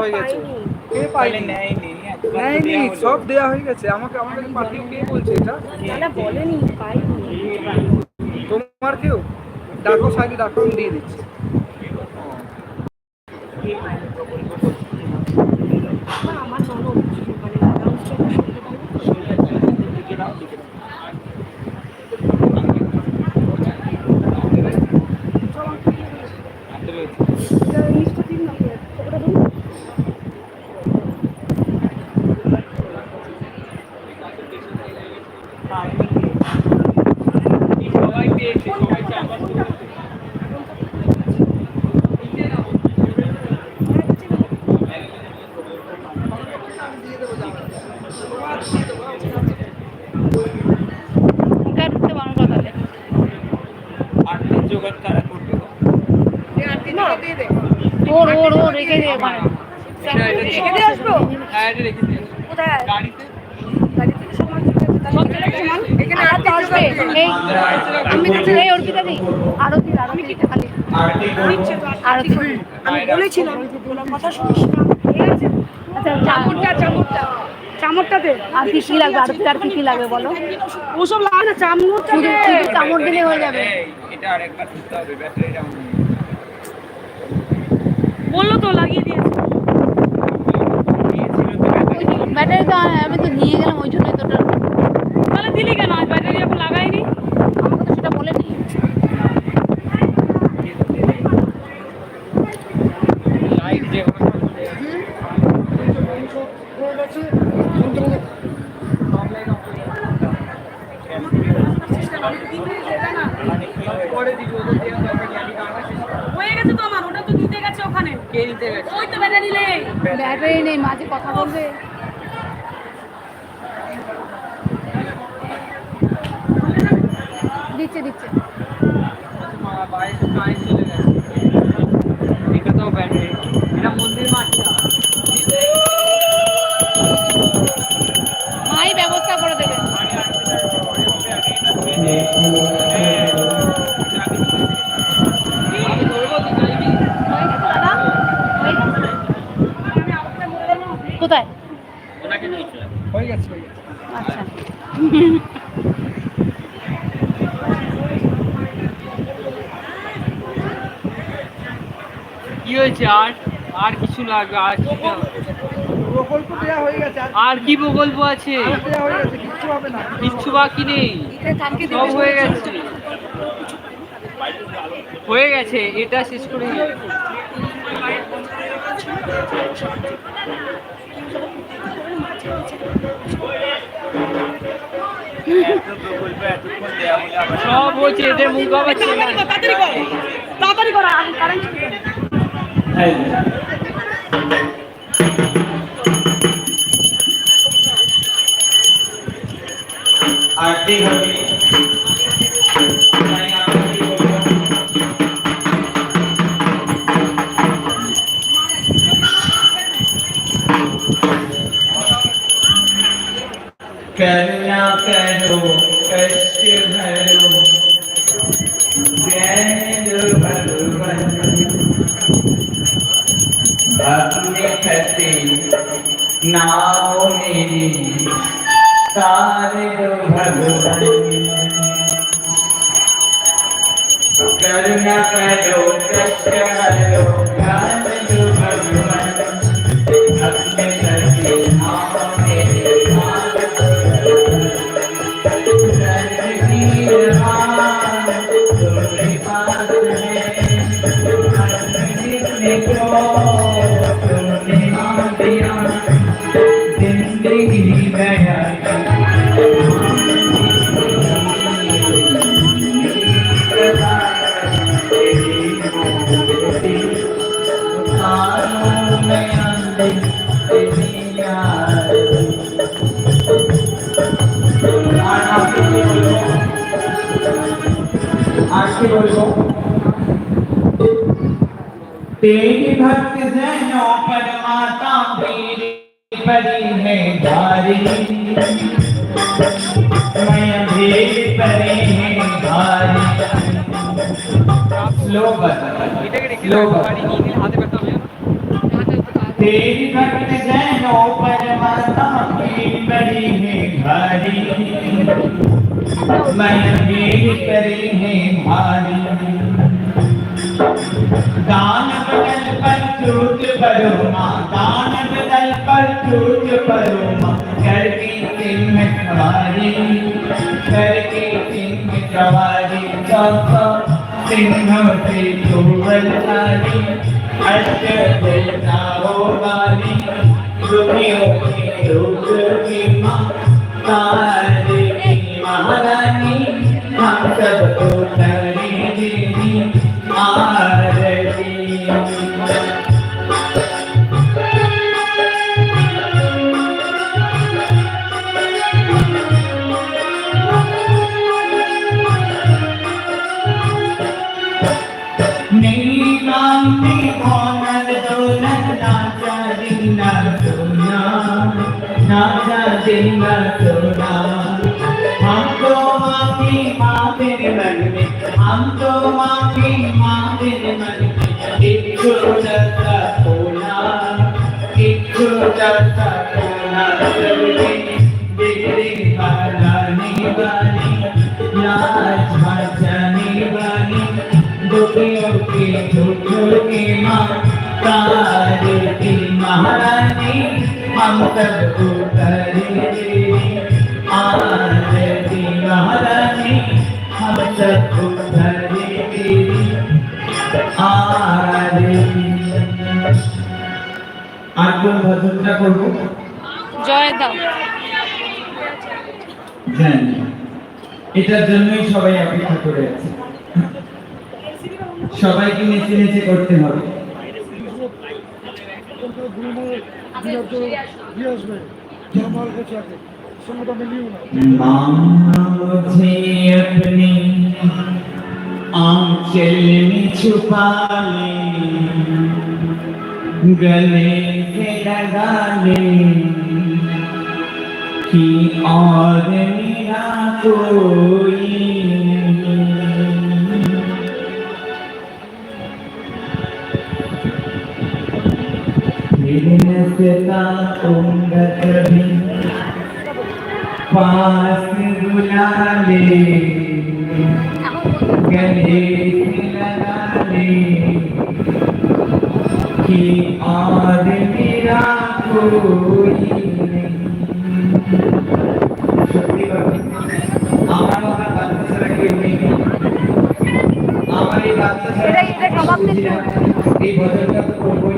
হয়ে গেছে। কে পাইনি। নেয়নি নেয়নি সব দেওয়া হয়ে গেছে। আমাকে আমাকে পাঠিয়ে কে বলছে এটা? না বলেনি পাইনি। তোমার কেউ? ডাকো সাইডে ডাকো আমি দিয়ে দিচ্ছি আমার আমার ননদ মানে অ্যানাউন্সমেন্ট শুনতে পারি এটা লিস্টটা দিন না ওটা দিন সবাই পেয়েছে সবাই চাপা মুখে ঢুকতে পারো না তাহলে আর্থিক জোগাড় কারা করবে গো? ওর ওর ও রেখে দে ওখানে এটা এটা রেখে দিয়ে দিয়ে আসব? হ্যাঁ এটা রেখে দিয়ে। কোথায়? গাড়িতে আমি বলেছিলাম কথা শুনিস না চামড়টা চামড়টা চামড়টাতে আর কি কি লাগবে? আর কি কি লাগবে বলো ওসব লাগে না শুধু চামড় দিলে হয়ে যাবে এটা আরেকবার দিতে হবে বলল তো লাগিয়ে দিয়েছে। ব্যাটারি তো আমি তো নিয়ে গেলাম ওই জন্যই তো ওটা তাহলে দিলি কেন আজ ব্যাটারি এখন লাগাইনি আমাকে তো সেটা বলেনি লাইট যে পরে দিবি ওদের দেওয়া দরকার নেই, আমি গানটা শেষ করব। হয়ে গেছে তো আমার ওটা তো দিতে গেছে ওখানে কে নিতে গেছে ওই তো ব্যাটারি নেই ব্যাটারি নেই মাঝে কথা বলবে দিচ্ছে দিচ্ছে মা বাইরে বাইরে চলে গেছে এটা তো ব্যাটারি এটা মন্দির মাঠটা মাই ব্যবস্থা করে দেবে আমি ধরবো তো যাইবি হয়ে গেছে দাদা হয়ে গেছে কোথায় ওনাকে নিয়ে চলে হয়ে গেছে হয়ে গেছে আচ্ছা কি হয়েছে আর আর কিছু লাগবে আর কি প্রকল্প দেওয়া হয়ে গেছে আর কি প্রকল্প আছে? আর হয়ে গেছে কিচ্ছু হবে না। কিচ্ছু বাকি নেই। সব হয়ে গেছে। হয়ে গেছে এটা শেষ করে সব হচ্ছে এদের মুখ তাড়াতাড়ি কর তাড়াতাড়ি কর কারেন্ট शादी होगी करुणा करो कष्ट भरो ज्ञान भक्त नाम दो भगवान करुणा करो। तेरी भक्त जहनों पर माता मेरी परी है भारी। मैं अंधेर परी है भारी। लो लो तेरी भक्त जहनों पर माता मेरी परी है भारी। मैं अंधेर परी है भारी। दान बदल पर चूट परो माँ दान बदल पर चूट परो माँ करके सिंह सवारी करके सिंह सवारी चौथा सिंह से चोवल आरी अष्ट देवताओं वाली दुनियों की रूप की माँ तारे की महारानी हम सबको नाचा दिना सोना हमको माफी माँ तेरे मन में हमको माफी माँ तेरे मन में एक छोटा सा कोना एक छोटा सा कोना सबके बिगड़े बनाने वाली लाज बचाने वाली दुखियों के दुखों के माँ तारे की महारानी हम सबको करे देवी आरती महारानी हम सबको करे देवी आरती আর কোন ভজনটা করবো জয় দাও জানি এটার জন্যই সবাই অপেক্ষা করে আছে সবাইকে নেচে নেচে করতে হবে माँ मुझे अपनी आंचल में छुपा ले गले से लगा ले कि और मेरा कोई फिर नसता उंगत भी पास बुला ले गले से लगा ले कि और मेरा कोई नहीं সত্যি কথা আমার আমার বাচ্চা ছাড়া কেউ নেই আমার এই বাচ্চা ছাড়া এটা- এটা কাবাব বুঝি না। এই বছরটা তো করবোই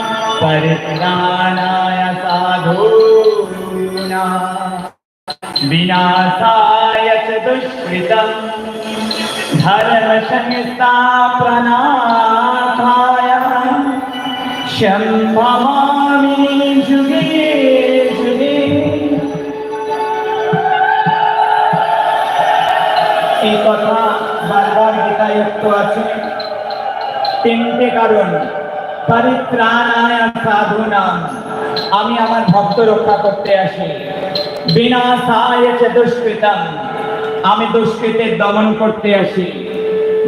সৃজম্যহম পরিত্রাণায় সাধূনাম विनाशाय च दुष्कृतम् धर्मसंस्थापनार्थाय शम्भवामि जुगे जुगे এই কথা বারবার গীতায়ুক্ত আছে তিনটে কারণ পরিত্রাণায় সাধুনাম। আমি আমার ভক্ত রক্ষা করতে আসি। বিনাশায় চ দুষ্কৃতম। আমি দুষ্কৃতের দমন করতে আসি।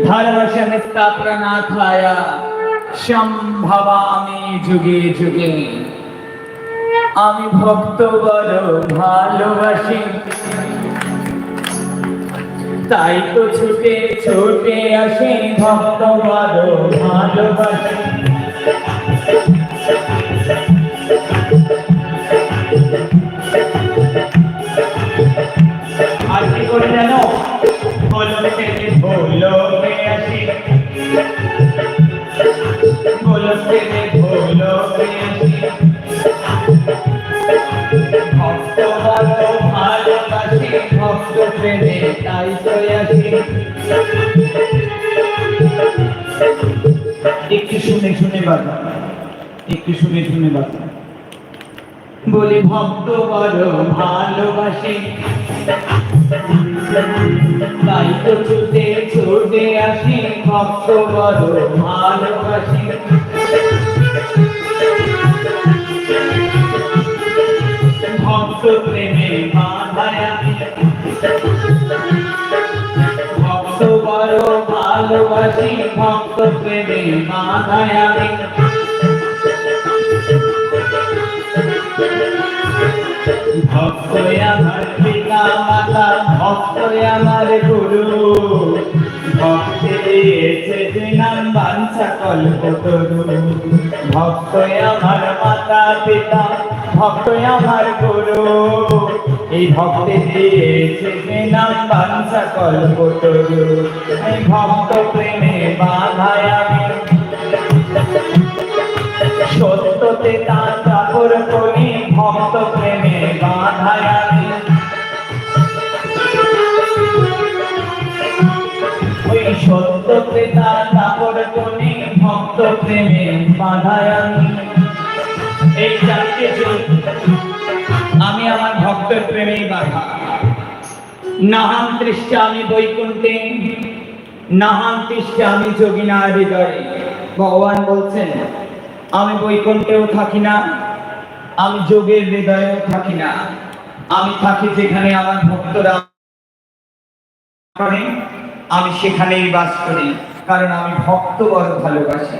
ধর্ম সংস্থাপনাথায় সম্ভবামি যুগে যুগে। আমি ভক্ত বড় ভালোবাসি। তাই তো ছুটে ছুটে আসি, ভক্ত বড় ভালোবাসি। Thank you. বাজা একটু শুনে শুনে বাজা বলি ভক্ত বড় ভালোবাসে। তাই তো ছুটে ছুটে আসি। ভক্ত বড় ভালোবাসি। ভালোবাসি ভক্ত প্রেমে বাঁধায় আমি ভক্ত আমার পিতা মাতা ভক্ত আমার গুরু ভক্তি দিয়েছে যে নাম বাঞ্ছা কল্পতরু ভক্ত আমার মাতা, পিতা, ভক্ত আমার গুরু। এই ভক্তি নাম বাঞ্ছা কল্পতরু এই ভক্ত প্রেমে বাধায় আমি। সত্যতে তার কাপড় করি, ভক্ত প্রেমে বাধায় আমি। ওই সত্যতে তার কাপড় করি, ভক্ত প্রেমে বাধায় আমি। এই চারটে আমি আমার ভক্তের প্রেমেই বাধা। নাহান তৃষ্টা আমি বৈকুণ্ঠে, নাহান তৃষ্টা আমি যোগিনা হৃদয়ে। ভগবান বলছেন, আমি বৈকুণ্ঠেও থাকি না, আমি যোগের হৃদয়েও থাকি না। আমি থাকি যেখানে আমার ভক্তরা আমি সেখানেই বাস করি, কারণ আমি ভক্ত বড় ভালোবাসি।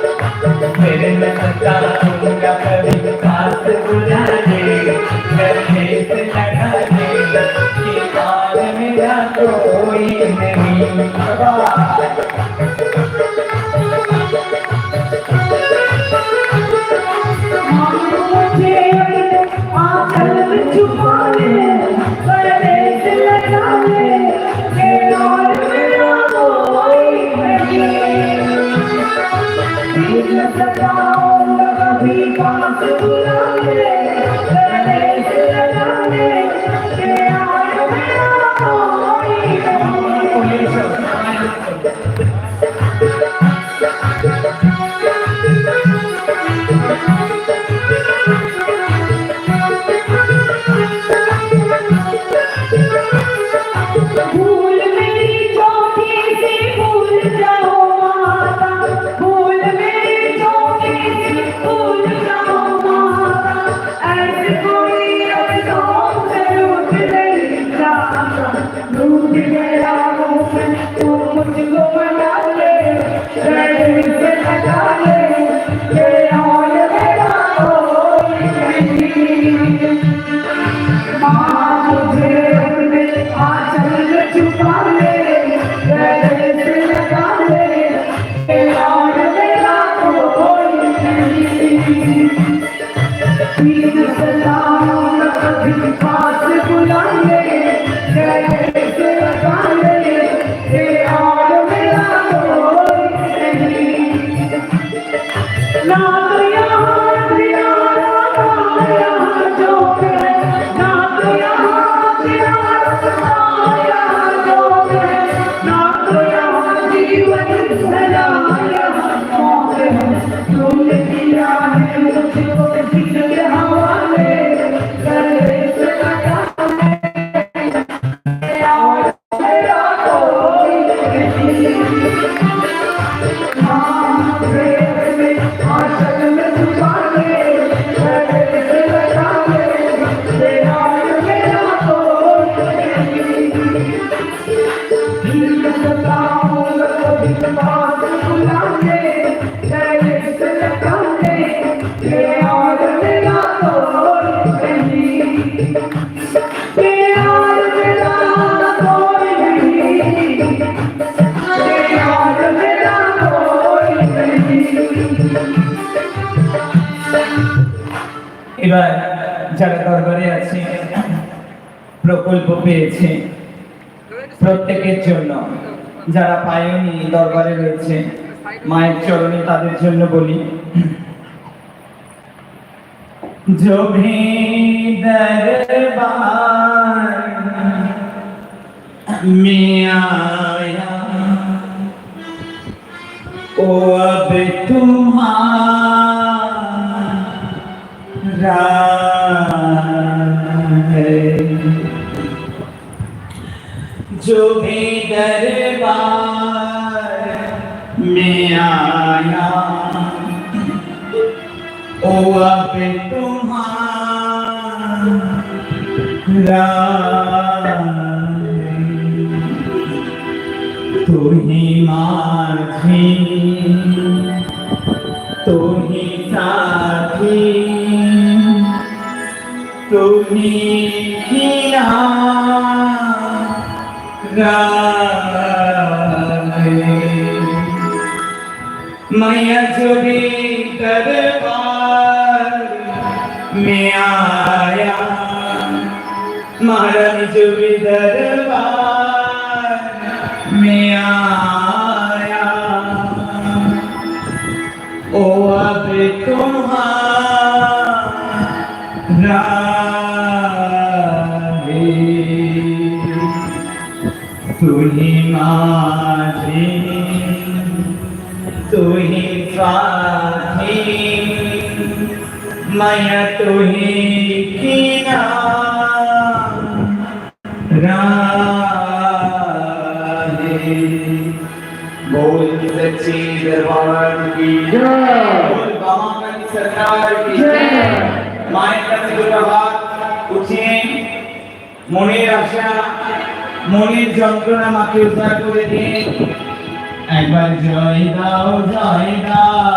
এবার যারা দরবারে আছে প্রকল্প পেয়েছে প্রত্যেকের জন্য যারা পায়নি দরবারে রয়েছে মায়ের চরণে তাদের জন্য বলি जो भी दरबार में आया ओ अब तुम्हारा ra মায়া যদি দরবার মে আয়া মারা मैं तू ही किनारे बोल सच्ची दरबार की बोल बाबा की सरकार की মায়ের কাছে দুটো হাত উঠিয়ে মনের আশা মনের যন্ত্রণা মাকে উদ্ধার করে দিয়ে একবার জয় দাও জয় দাও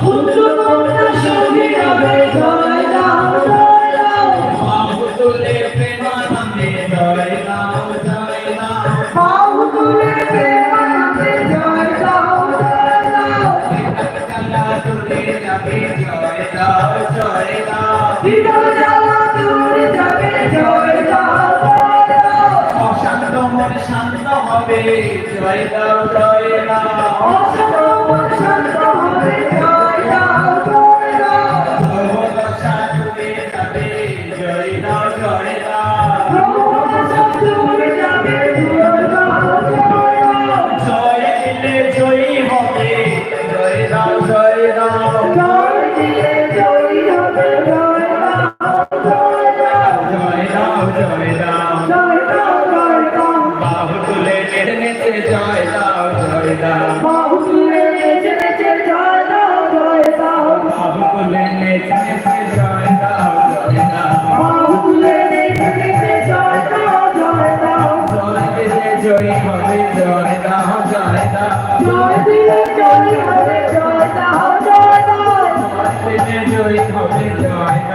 দাও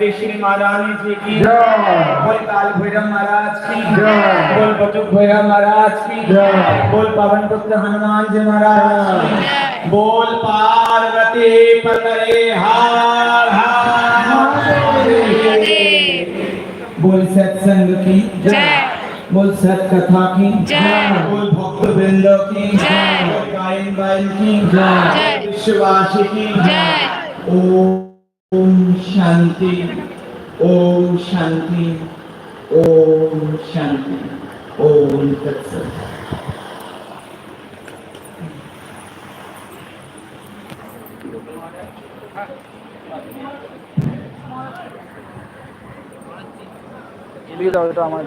सिद्धेश्वरी महारानी जी की। बोल काल भैरव महाराज की। बोल बटुक भैरव महाराज की। बोल पवन पुत्र हनुमान जी महाराज बोल पार्वती पतरे हार हार। बोल सत्संग की। जय। बोल सत कथा की। जय। बोल भक्त वृंद की। जय। बोल गायन बायन की। जय। विश्ववासी की। जय। ओम ওম শান্তি ওম শান্তি ওম শান্তি ওম তৎসৎ। এটা আমার